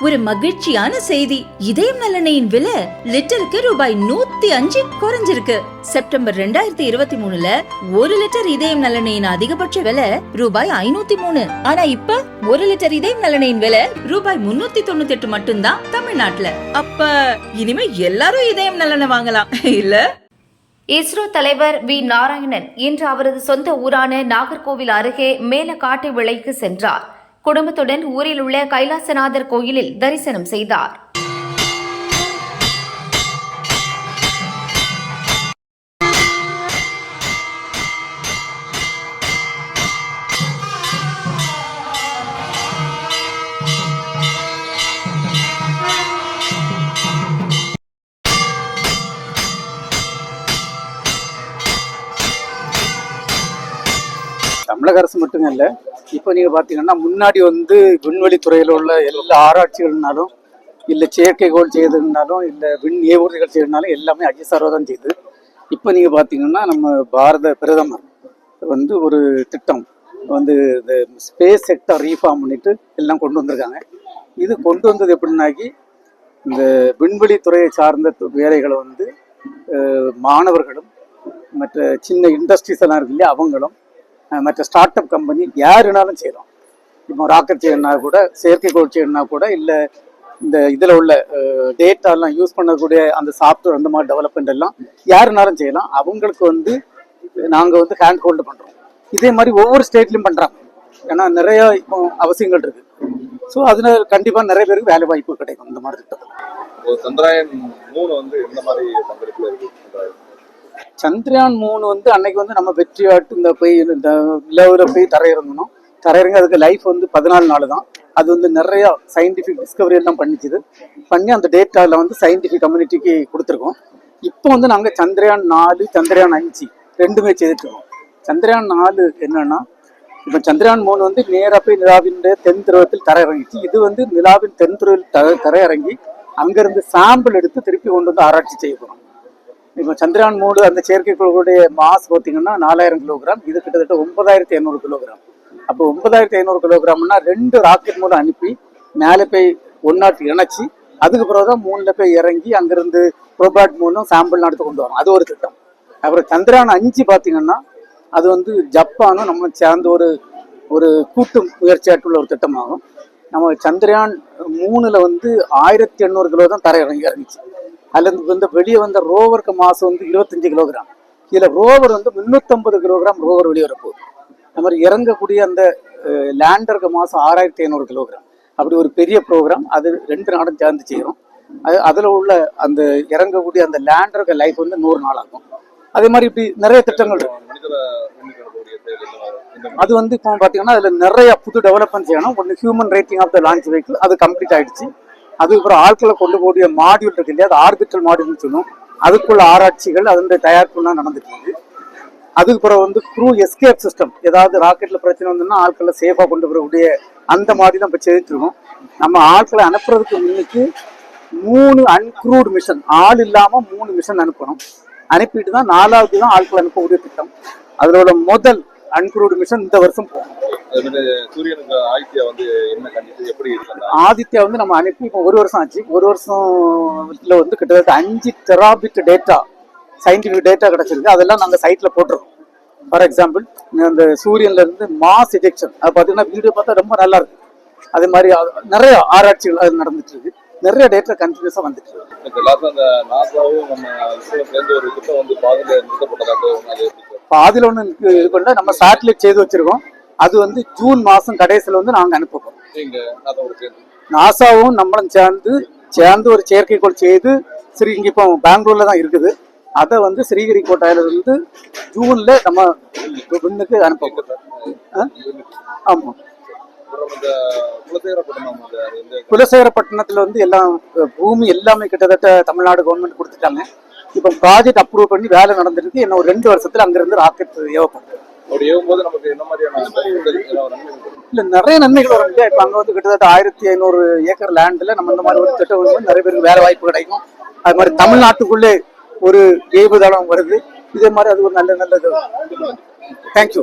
ஒரு மகிழ்ச்சியான செய்தி. இதயம் நலனையின் விலை லிட்டருக்கு ரூபாய் நூத்தி அஞ்சு குறைஞ்சிருக்கு. செப்டம்பர் ரெண்டாயிரத்தி இருபத்தி மூணுல ஒரு லிட்டர் இதயம் நலனையின் அதிகபட்ச விலை ரூபாய் ஐநூத்தி மூணு. ஆனா இப்ப ஒரு லிட்டர் இதயம் நலனையின் விலை ரூபாய் முன்னூத்தி தொண்ணூத்தி எட்டு மட்டும்தான் தமிழ்நாட்டுல. அப்ப இனிமே எல்லாரும் இதயம் நலனை வாங்கலாம் இல்ல? இஸ்ரோ தலைவர் வி. நாராயணன் இன்று அவரது சொந்த ஊரான நாகர்கோவில் அருகே மேலக்காட்டு விளைக்கு சென்றார். குடும்பத்துடன் ஊரில் உள்ள கைலாசநாதர் கோயிலில் தரிசனம் செய்தார். தமிழக அரசு மட்டும் இல்லை இப்போ நீங்கள் பார்த்தீங்கன்னா முன்னாடி வந்து விண்வெளி துறையில் உள்ள எல்லா ஆராய்ச்சிகள்னாலும் இல்லை செயற்கைக்கோள் செய்ததுனாலும் இல்லை விண் ஏவூர்திகள் செய்ததுனாலும் எல்லாமே ஐஎஸ்ஆர்ஓ தான் செய்யுது இப்போ நீங்கள் பார்த்தீங்கன்னா நம்ம பாரத பிரதமர் வந்து ஒரு திட்டம் வந்து இந்த ஸ்பேஸ் செக்டர் ரீஃபார்ம் பண்ணிட்டு எல்லாம் கொண்டு வந்திருக்காங்க. இது கொண்டு வந்தது எப்படின்னாக்கி இந்த விண்வெளி துறையை சார்ந்த வேலைகளை வந்து மாணவர்களும் மற்ற சின்ன இண்டஸ்ட்ரீஸ் எல்லாம் இருக்கு இல்லையா அவங்களும் மற்ற ஸ்டார்ட் அப் கம்பெனி யாருனாலும் செய்கிறோம் இப்போ ராக்கெட் செய்யணும்னா கூட செயற்கைக்கோள் செய்யணும்னா கூட இல்லை இந்த இதில் உள்ள டேட்டாலாம் யூஸ் பண்ணக்கூடிய அந்த சாஃப்ட்வேர் அந்த மாதிரி டெவலப்மெண்ட் எல்லாம் யாருனாலும் செய்யலாம். அவங்களுக்கு வந்து நாங்கள் வந்து ஹேண்ட் ஹோல்டு பண்ணுறோம் இதே மாதிரி ஒவ்வொரு ஸ்டேட்லையும் பண்ணுறாங்க ஏன்னா நிறைய இப்போ அவசியங்கள் இருக்குது ஸோ அதனால கண்டிப்பாக நிறைய பேருக்கு வேலை வாய்ப்பு கிடைக்கும். இந்த மாதிரி திட்டத்தில் சந்திராயன் மூணு வந்து எந்த மாதிரி பங்களிப்புல இருக்குது சந்திரயான் மூணு வந்து அன்னைக்கு வந்து நம்ம வெற்றியாட்டு இந்த போய் இந்த நிலவில் போய் தரையிறங்கணும். தரையிறங்க அதுக்கு லைஃப் வந்து பதினாலு நாள் தான் அது வந்து நிறைய சயின்டிஃபிக் டிஸ்கவரி எல்லாம் பண்ணிச்சுது பண்ணி அந்த டேட்டாவில் வந்து சயின்டிஃபிக் கம்யூனிட்டிக்கு கொடுத்துருக்கோம். இப்போ வந்து நாங்கள் சந்திரயான் நாலு சந்திரயான் அஞ்சு ரெண்டுமே செய்துட்டுருக்கோம் சந்திரயான் நாலு என்னன்னா இப்போ சந்திரயான் மூணு வந்து நேராக போய் நிலாவினுடைய தென் துருவத்தில் தரையிறங்கிச்சு. இது வந்து நிலாவின் தென் துருவில் த தரையிறங்கி அங்கேருந்து சாம்பிள் எடுத்து திருப்பி கொண்டு வந்து ஆராய்ச்சி செய்ய போகிறோம் இப்போ சந்திரான் மூணு அந்த செயற்கைக்கோளுடைய மாஸ் பார்த்தீங்கன்னா நாலாயிரம் கிலோகிராம் இது கிட்டத்தட்ட ஒன்பதாயிரத்தி ஐநூறு கிலோகிராம் அப்போ ஒன்பதாயிரத்தி ஐநூறு கிலோகிராம்னா ரெண்டு ராக்கெட் மூலம் அனுப்பி மேலே போய் ஒன்னாட்டு இணைச்சி அதுக்கு பிறகு தான் மூணில் போய் இறங்கி அங்கேருந்து ரோபாட் மூலம் சாம்பிள் நடத்து கொண்டு வரும். அது ஒரு திட்டம். அப்புறம் சந்திரான் அஞ்சு பார்த்தீங்கன்னா அது வந்து ஜப்பானும் நம்ம சேர்ந்த ஒரு ஒரு கூட்டு முயற்சியாட்டுள்ள ஒரு திட்டமாகும். நம்ம சந்திரயான் மூணில் வந்து ஆயிரத்தி எண்ணூறு கிலோ தான் தரை இறங்கி இறங்கிச்சு. அதுல இருந்து வந்து வெளியே வந்த ரோவருக்கு மாசம் வந்து இருபத்தஞ்சு கிலோகிராம். இதுல ரோவர் வந்து முன்னூத்தம்பது கிலோகிராம் ரோவர் வெளியே வரப்போகுது. அந்த மாதிரி இறங்கக்கூடிய அந்த லேண்டருக்கு மாசம் ஆறாயிரத்தி ஐநூறு கிலோகிராம். அப்படி ஒரு பெரிய ப்ரோக்ராம். அது ரெண்டு நாடும் சேர்ந்து செய்கிறோம் அது அதில் உள்ள அந்த இறங்கக்கூடிய அந்த லேண்டருக்கு லைஃப் வந்து நூறு நாள் ஆகும். அதே மாதிரி இப்படி நிறைய திட்டங்கள் அது வந்து இப்போ பார்த்தீங்கன்னா அதில் நிறைய புது டெவலப்மெண்ட் செய்யணும் ஒன்று human rating of the launch vehicle அது கம்ப்ளீட் ஆயிடுச்சு. அதுக்கப்புறம் ஆட்களை கொண்டு போடிய மாடியூல் இருக்கு இல்லையா? அது ஆர்பிட்டல் மாடியூல்னு சொல்லுவோம். அதுக்குள்ள ஆராய்ச்சிகள் அதனுடைய தயாரிப்புலாம் நடந்துட்டு இருக்கு. வந்து க்ரூ எஸ்கேப் சிஸ்டம் ஏதாவது ராக்கெட்ல பிரச்சனை வந்ததுன்னா ஆட்களை சேஃபாக கொண்டு வரக்கூடிய அந்த மாதிரி தான் இப்போ செய்துட்டு இருக்கோம். நம்ம ஆட்களை அனுப்புறதுக்கு முன்னுக்கு மூணு அன்க்ரூட் மிஷன் ஆள் இல்லாமல் மூணு மிஷன் அனுப்பணும். அனுப்பிட்டு தான் நாலாவது தான் ஆட்களை அனுப்பக்கூடிய திட்டம். அதில் உள்ள முதல் அன்க்ரூட் மிஷன் இந்த வருஷம் சூரியனுக்கு ஆதித்யா வந்து என்ன கண்டித்து எப்படி ஆதித்யா வந்து நம்ம அனுப்பி இப்போ ஒரு வருஷம் ஆச்சு. ஒரு வருஷத்துல வந்து கிட்டத்தட்ட அஞ்சு டெராபிட் டேட்டா சயின்டிஃபிக் டேட்டா கிடைச்சிருக்கு. அதெல்லாம் நாங்கள் சைட்ல போட்டிருக்கோம். ஃபார் எக்ஸாம்பிள் அந்த சூரியன்ல இருந்து மாஸ் எஜெக்ஷன் அது பார்த்தீங்கன்னா வீடியோ பார்த்தா ரொம்ப நல்லா இருக்கு. அதே மாதிரி நிறைய ஆராய்ச்சிகள் அது நடந்துட்டு இருக்கு. நிறைய டேட்டா கண்டினியூஸாக வந்துட்டு இருக்கு. நாசாவும் நம்ம சேர்ந்து ஒரு திட்டம் வந்து பாதையில நிறுத்தப்பட்டதாக அது எப்படி சார்? பாதியில் ஒன்று இது பண்ண நம்ம சேட்டலைட் செய்து வச்சிருக்கோம். அது வந்து ஜூன் மாதம் கடைசியில் வந்து நாங்கள் அனுப்புவோம். நாசாவும் நம்மளும் சேர்ந்து சேர்ந்து ஒரு செயற்கைக்கோள் செய்து ஸ்ரீ இங்க இப்போ பெங்களூர்ல தான் இருக்குது. அதை வந்து ஸ்ரீஹரிகோட்டாயில இருந்து ஜூன்ல நம்ம விண்ணுக்கு அனுப்புவோம். ஆமா. குலசேகரப்பட்டினத்துல வந்து எல்லாம் பூமி எல்லாமே கிட்டத்தட்ட தமிழ்நாடு கவர்மெண்ட் கொடுத்துட்டாங்க. இப்போ ப்ராஜெக்ட் அப்ரூவ் பண்ணி வேலை நடந்துருக்கு. இன்னும் ஒரு ரெண்டு வருஷத்துல அங்கிருந்து ராக்கெட் என்ன கிடைக்கும்? இல்ல நிறைய நன்மைகள் வரும் இல்லையா? இப்போ அங்க வந்து கிட்டத்தட்ட ஆயிரத்தி ஐநூறு ஏக்கர் லேண்ட்ல நம்ம இந்த மாதிரி ஒரு திட்டம் வரும்போது நிறைய பேருக்கு வேலை வாய்ப்பு கிடைக்கும். அது மாதிரி தமிழ்நாட்டுக்குள்ளே ஒரு ஏவுதளம் வருது. இதே மாதிரி அது ஒரு நல்ல நல்லது தேங்க்யூ